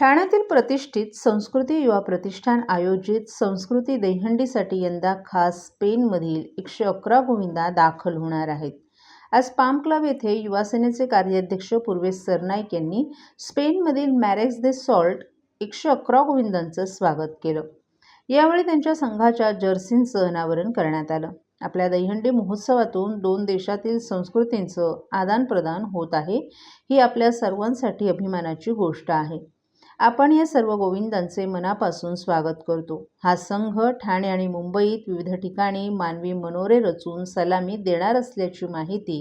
ठाण्यातील प्रतिष्ठित संस्कृती युवा प्रतिष्ठान आयोजित संस्कृती दहीहंडीसाठी यंदा खास स्पेनमधील एकशे अकरा गोविंदा दाखल होणार आहेत. आज पाम क्लब येथे युवासेनेचे कार्याध्यक्ष पूर्वेश सरनाईक यांनी स्पेनमधील मॅरेक्स दे सॉल्ट एकशे अकरा गोविंदांचं स्वागत केलं. यावेळी त्यांच्या संघाच्या जर्सींचं अनावरण करण्यात आलं. आपल्या दहीहंडी महोत्सवातून दोन देशातील संस्कृतींचं आदानप्रदान होत आहे ही आपल्या सर्वांसाठी अभिमानाची गोष्ट आहे. आपण या सर्व गोविंदांचे मनापासून स्वागत करतो. हा संघ ठाणे आणि मुंबईत विविध ठिकाणी मानवी मनोरे रचून सलामी देणार असल्याची माहिती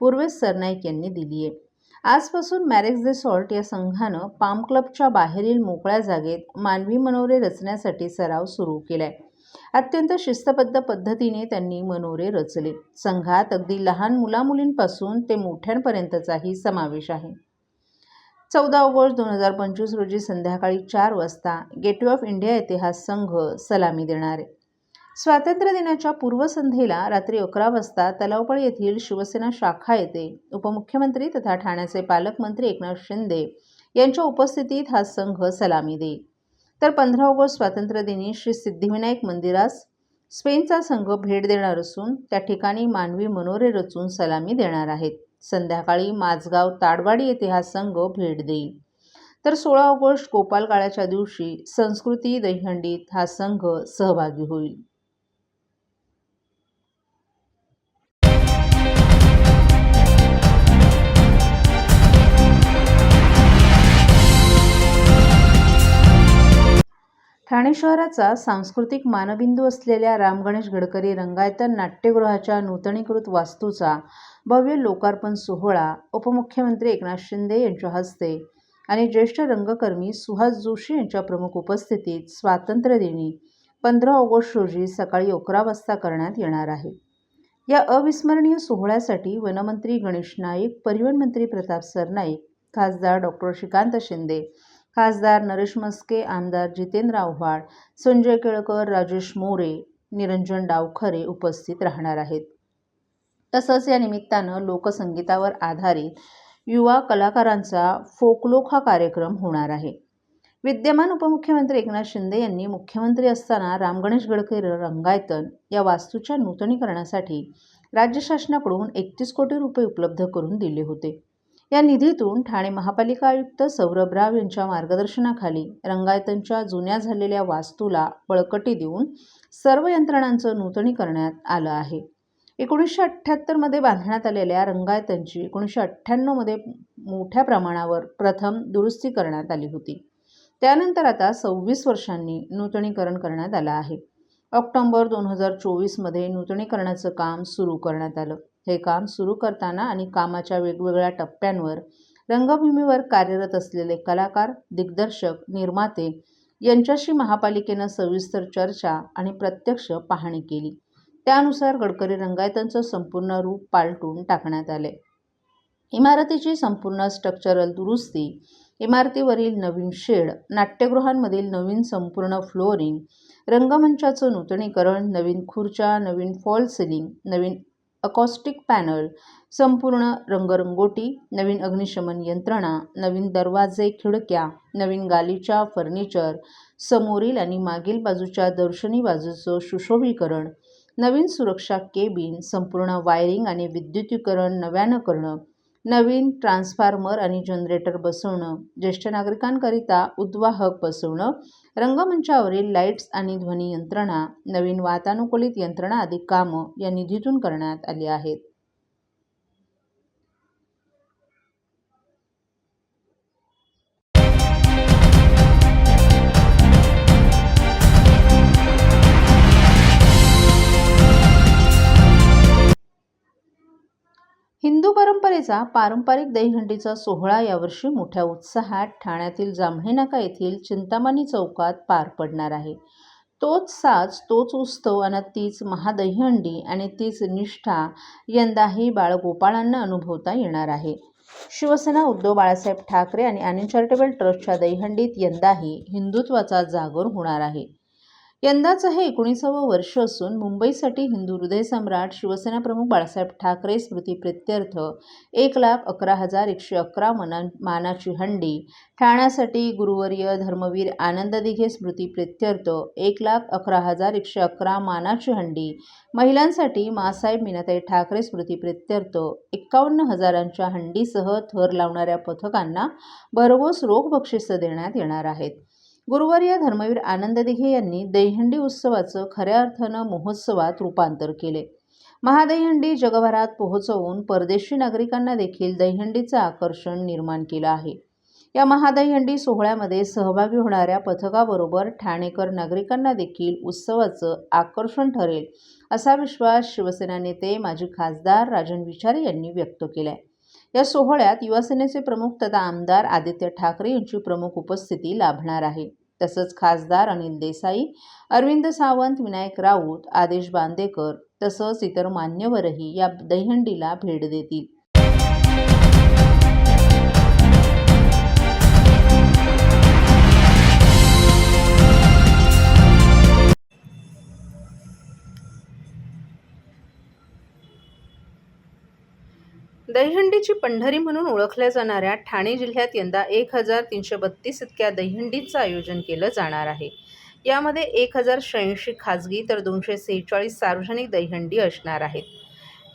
पूर्वेश सरनाईक यांनी दिली आहे. आजपासून मॅरेक्स दे सॉल्ट या संघानं पाम क्लबच्या बाहेरील मोकळ्या जागेत मानवी मनोरे रचण्यासाठी सराव सुरू केलाय. अत्यंत शिस्तबद्ध पद्धतीने त्यांनी मनोरे रचले. संघात अगदी लहान मुलामुलींपासून ते मोठ्यांपर्यंतचाही समावेश आहे. चौदा ऑगस्ट दोन हजार पंचवीस रोजी संध्याकाळी चार वाजता गेटवे ऑफ इंडिया येथे हा संघ सलामी देणार आहे. स्वातंत्र्य दिनाच्या पूर्वसंध्येला रात्री अकरा वाजता तलावपळ येथील शिवसेना शाखा येथे उपमुख्यमंत्री तथा ठाण्याचे पालकमंत्री एकनाथ शिंदे यांच्या उपस्थितीत हा संघ सलामी देईल. तर पंधरा ऑगस्ट स्वातंत्र्य दिनी श्री सिद्धिविनायक मंदिरास स्पेनचा संघ भेट देणार असून त्या ठिकाणी मानवी मनोरे रचून सलामी देणार आहेत. संध्याकाळी माझगाव ताडवाडी येथे हा संघ भेट देईल. तर सोळा ऑगस्ट गोपाल काळाच्या दिवशी संस्कृती दहीहंडीत हा संघ सहभागी होईल. ठाणे शहराचा सांस्कृतिक मानबिंदू असलेल्या राम गणेश गडकरी रंगायतन नाट्यगृहाच्या नूतनीकृत वास्तूचा भव्य लोकार्पण सोहळा उपमुख्यमंत्री एकनाथ शिंदे यांच्या हस्ते आणि ज्येष्ठ रंगकर्मी सुहास जोशी यांच्या प्रमुख उपस्थितीत स्वातंत्र्यदिनी पंधरा ऑगस्ट रोजी सकाळी अकरा वाजता करण्यात येणार आहे. या अविस्मरणीय सोहळ्यासाठी वनमंत्री गणेश नाईक परिवहन मंत्री प्रताप सरनाईक खासदार डॉक्टर श्रीकांत शिंदे खासदार नरेश मस्के आमदार जितेंद्र आव्हाड संजय केळकर राजेश मोरे निरंजन डावखरे उपस्थित राहणार आहेत. तसंच या निमित्तानं लोकसंगीतावर आधारित युवा कलाकारांचा फोकलोक हा कार्यक्रम होणार आहे. विद्यमान उपमुख्यमंत्री एकनाथ शिंदे यांनी मुख्यमंत्री असताना रामगणेश गडकरी रंगायतन या वास्तूच्या नूतनीकरणासाठी राज्य शासनाकडून एकतीस कोटी रुपये उपलब्ध करून दिले होते. या निधीतून ठाणे महापालिका आयुक्त सौरभ राव यांच्या मार्गदर्शनाखाली रंगायतनच्या जुन्या झालेल्या वास्तूला बळकटी देऊन सर्व यंत्रणांचं नूतनी करण्यात आलं आहे. एकोणीसशे अठ्ठ्याहत्तरमध्ये बांधण्यात आलेल्या रंगायतांची एकोणीसशे अठ्ठ्याण्णवमध्ये मोठ्या प्रमाणावर प्रथम दुरुस्ती करण्यात आली होती. त्यानंतर आता सव्वीस वर्षांनी नूतनीकरण करण्यात आलं आहे. ऑक्टोंबर दोन हजार चोवीसमध्ये नूतनीकरणाचं काम सुरू करण्यात आलं. हे काम सुरू करताना आणि कामाच्या वेगवेगळ्या टप्प्यांवर रंगभूमीवर कार्यरत असलेले कलाकार दिग्दर्शक निर्माते यांच्याशी महापालिकेनं सविस्तर चर्चा आणि प्रत्यक्ष पाहणी केली. त्यानुसार गडकरी रंगायतांचं संपूर्ण रूप पालटून टाकण्यात आले. इमारतीची संपूर्ण स्ट्रक्चरल दुरुस्ती इमारतीवरील नवीन शेड नाट्यगृहांमधील नवीन संपूर्ण फ्लोअरिंग रंगमंचाचं नूतनीकरण नवीन खुर्च्या नवीन फॉल सिलिंग नवीन अकॉस्टिक पॅनल संपूर्ण रंगरंगोटी नवीन अग्निशमन यंत्रणा नवीन दरवाजे खिडक्या नवीन गालीच्या फर्निचर समोरील आणि मागील बाजूच्या दर्शनी बाजूचं सुशोभीकरण नवीन सुरक्षा केबिन संपूर्ण वायरिंग आणि विद्युतीकरण नव्यानं करणं नवीन ट्रान्सफॉर्मर आणि जनरेटर बसवणं ज्येष्ठ नागरिकांकरिता उद्वाहक बसवणं रंगमंचावरील लाईट्स आणि ध्वनी यंत्रणा नवीन वातानुकूलित यंत्रणा आदी कामं या निधीतून करण्यात आली आहेत. हिंदू परंपरेचा पारंपरिक दहीहंडीचा सोहळा यावर्षी मोठ्या उत्साहात ठाण्यातील जांभळेनाका येथील चिंतामणी चौकात पार पडणार आहे. तोच साज तोच उत्सव आणि तीच महादहीहंडी आणि तीच निष्ठा यंदाही बाळगोपाळांना अनुभवता येणार आहे. शिवसेना उद्धव बाळासाहेब ठाकरे आणि अनचॅरिटेबल चॅरिटेबल ट्रस्टच्या दहीहंडीत यंदाही हिंदुत्वाचा जागर होणार आहे. यंदाचं हे एकोणीसावं वर्ष असून मुंबईसाठी हिंदू हृदय सम्राट शिवसेना प्रमुख बाळासाहेब ठाकरे स्मृती प्रित्यर्थ एक लाख अकरा हजार एकशे अकरा मना मानाची हंडी. ठाण्यासाठी गुरुवर्य धर्मवीर आनंद दिघे स्मृती प्रित्यर्थ एक लाख अकरा हजार एकशे अकरा मानाची हंडी. महिलांसाठी मासाहेब मीनाताई ठाकरे स्मृती प्रित्यर्थ एक्कावन्न हजारांच्या हंडीसह थर लावणाऱ्या पथकांना भरघोस रोख बक्षिसं देण्यात येणार आहेत. गुरुवर्य धर्मवीर आनंद दिघे यांनी दहीहंडी उत्सवाचं खऱ्या अर्थानं महोत्सवात रूपांतर केले. महादहीहंडी जगभरात पोहोचवून परदेशी नागरिकांना देखील दहीहंडीचं आकर्षण निर्माण केलं आहे. या महादहीहंडी सोहळ्यामध्ये सहभागी होणाऱ्या पथकाबरोबर ठाणेकर नागरिकांना देखील उत्सवाचं आकर्षण ठरेल असा विश्वास शिवसेना नेते माजी खासदार राजन विचारे यांनी व्यक्त केला या सोहळ्यात युवासेनेचे प्रमुख तथा आमदार आदित्य ठाकरे यांची प्रमुख उपस्थिती लाभणार आहे. तसंच खासदार अनिल देसाई अरविंद सावंत विनायक राऊत आदेश बांदेकर तसंच इतर मान्यवरही या दहीहंडीला भेट देतील. दहीहंडीची पंढरी म्हणून ओळखल्या जाणाऱ्या ठाणे जिल्ह्यात यंदा एक हजार तीनशे बत्तीस इतक्या दहीहंडीचं आयोजन केलं जाणार आहे. यामध्ये एक हजार शहाऐंशी खाजगी तर दोनशे सेहेचाळीस सार्वजनिक दहीहंडी असणार आहेत.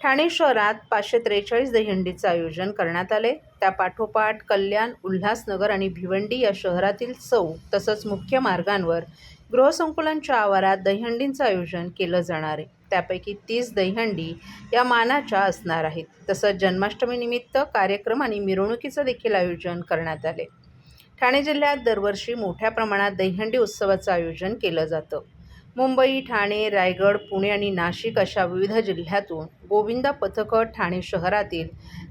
ठाणे शहरात पाचशे त्रेचाळीस दहीहंडीचं आयोजन करण्यात आले. त्यापाठोपाठ कल्याण उल्हासनगर आणि भिवंडी या शहरातील चौक तसंच मुख्य मार्गांवर गृहसंकुलांच्या आवारात दहीहंडींचं आयोजन केलं जाणार आहे. त्यापैकी तीस दहीहंडी या मानाच्या असणार आहेत. तसंच जन्माष्टमीनिमित्त कार्यक्रम आणि मिरवणुकीचं देखील आयोजन करण्यात आले. ठाणे जिल्ह्यात दरवर्षी मोठ्या प्रमाणात दहीहंडी उत्सवाचं आयोजन केलं जातं. मुंबई ठाणे रायगड पुणे आणि नाशिक अशा विविध जिल्ह्यातून गोविंदा पथकं ठाणे शहरातील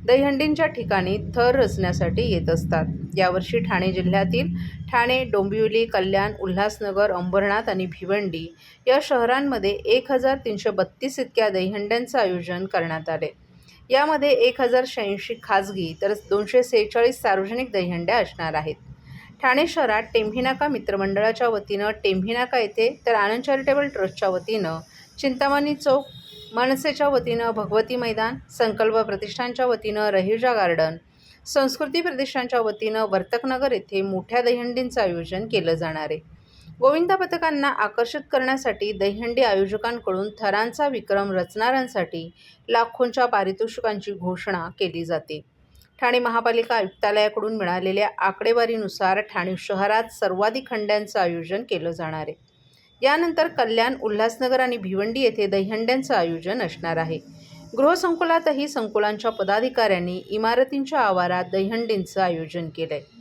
दहीहंडींच्या ठिकाणी थर रचण्यासाठी येत असतात. यावर्षी ठाणे जिल्ह्यातील ठाणे डोंबिवली कल्याण उल्हासनगर अंबरनाथ आणि भिवंडी या शहरांमध्ये एक हजार तीनशे बत्तीस इतक्या दहीहंड्यांचं आयोजन करण्यात आले. यामध्ये एक हजार शहाऐंशी खाजगी तर दोनशे सेहेचाळीस सार्वजनिक दहीहंड्या असणार आहेत. ठाणे शहरात टेंभिनाका मित्रमंडळाच्या वतीनं टेंभिनाका येथे तर आनंद चॅरिटेबल ट्रस्टच्या वतीनं चिंतामणी चौक मनसेच्या वतीनं भगवती मैदान संकल्प प्रतिष्ठानच्या वतीनं रहिजा गार्डन संस्कृती प्रतिष्ठानच्या वतीनं वर्तकनगर येथे मोठ्या दहीहंडींचं आयोजन केलं जाणार आहे. गोविंदा पथकांना आकर्षित करण्यासाठी दहीहंडी आयोजकांकडून थरांचा विक्रम रचणाऱ्यांसाठी लाखोंच्या पारितोषिकांची घोषणा केली जाते. ठाणे महापालिका आयुक्तालयाकडून मिळालेल्या आकडेवारीनुसार ठाणे शहरात सर्वाधिक खंड्यांचं आयोजन केलं जाणार आहे. यानंतर कल्याण उल्हासनगर आणि भिवंडी येथे दहीहंड्यांचं आयोजन असणार आहे. गृहसंकुलातही संकुलांच्या पदाधिकाऱ्यांनी इमारतींच्या आवारात दहीहंडींचं आयोजन केलं आहे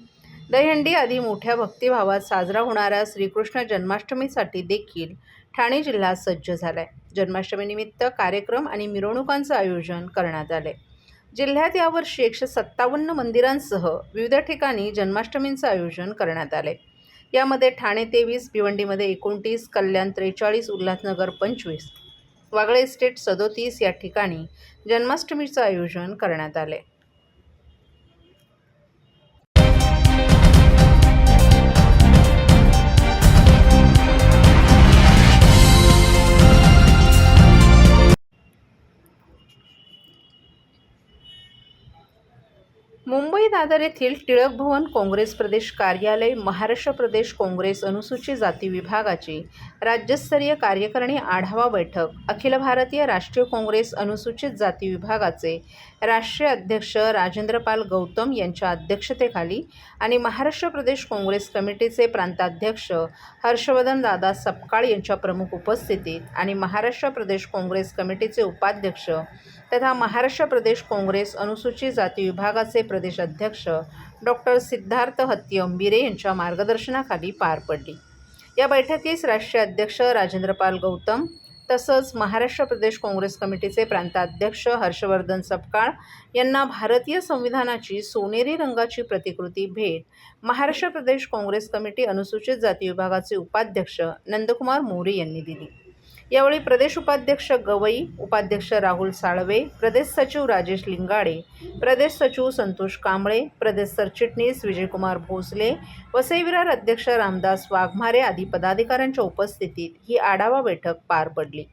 दहीहंडी आधी मोठ्या भक्तिभावात साजरा होणाऱ्या श्रीकृष्ण जन्माष्टमीसाठी देखील ठाणे जिल्हा सज्ज झाला आहे जन्माष्टमीनिमित्त कार्यक्रम आणि मिरवणुकांचं आयोजन करण्यात आलं आहे जिल्ह्यात यावर्षी एकशे सत्तावन्न मंदिरांसह विविध ठिकाणी जन्माष्टमींचं आयोजन करण्यात आले. यामध्ये ठाणे तेवीस भिवंडीमध्ये एकोणतीस कल्याण त्रेचाळीस उल्हासनगर पंचवीस वागळे इस्टेट सदोतीस या ठिकाणी जन्माष्टमीचं आयोजन करण्यात आले. मुंबई दादर येथील टिळक भवन काँग्रेस प्रदेश कार्यालय महाराष्ट्र प्रदेश काँग्रेस अनुसूचित जाती विभागाची राज्यस्तरीय कार्यकारिणी आढावा बैठक अखिल भारतीय राष्ट्रीय काँग्रेस अनुसूचित जाती विभागाचे राष्ट्रीय अध्यक्ष राजेंद्रपाल गौतम यांच्या अध्यक्षतेखाली आणि महाराष्ट्र प्रदेश काँग्रेस कमिटीचे प्रांताध्यक्ष हर्षवर्धन दादा सपकाळ यांच्या प्रमुख उपस्थितीत आणि महाराष्ट्र प्रदेश काँग्रेस कमिटीचे उपाध्यक्ष तथा महाराष्ट्र प्रदेश काँग्रेस अनुसूचित जाती विभागाचे प्रदेश अध्यक्ष डॉक्टर सिद्धार्थ हत्ती अंबिरे यांच्या मार्गदर्शनाखाली पार पडली. या बैठकीस राष्ट्रीय अध्यक्ष राजेंद्रपाल गौतम तसंच महाराष्ट्र प्रदेश काँग्रेस कमिटीचे प्रांताध्यक्ष हर्षवर्धन सपकाळ यांना भारतीय संविधानाची सोनेरी रंगाची प्रतिकृती भेट महाराष्ट्र प्रदेश काँग्रेस कमिटी अनुसूचित जाती विभागाचे उपाध्यक्ष नंदकुमार मोरे यांनी दिली. यावेळी प्रदेश उपाध्यक्ष गवई उपाध्यक्ष राहुल साळवे प्रदेश सचिव राजेश लिंगाडे प्रदेश सचिव संतोष कांबळे प्रदेश सरचिटणीस विजयकुमार भोसले वसईविरार अध्यक्ष रामदास वाघमारे आदी पदाधिकाऱ्यांच्या उपस्थितीत ही आढावा बैठक पार पडली.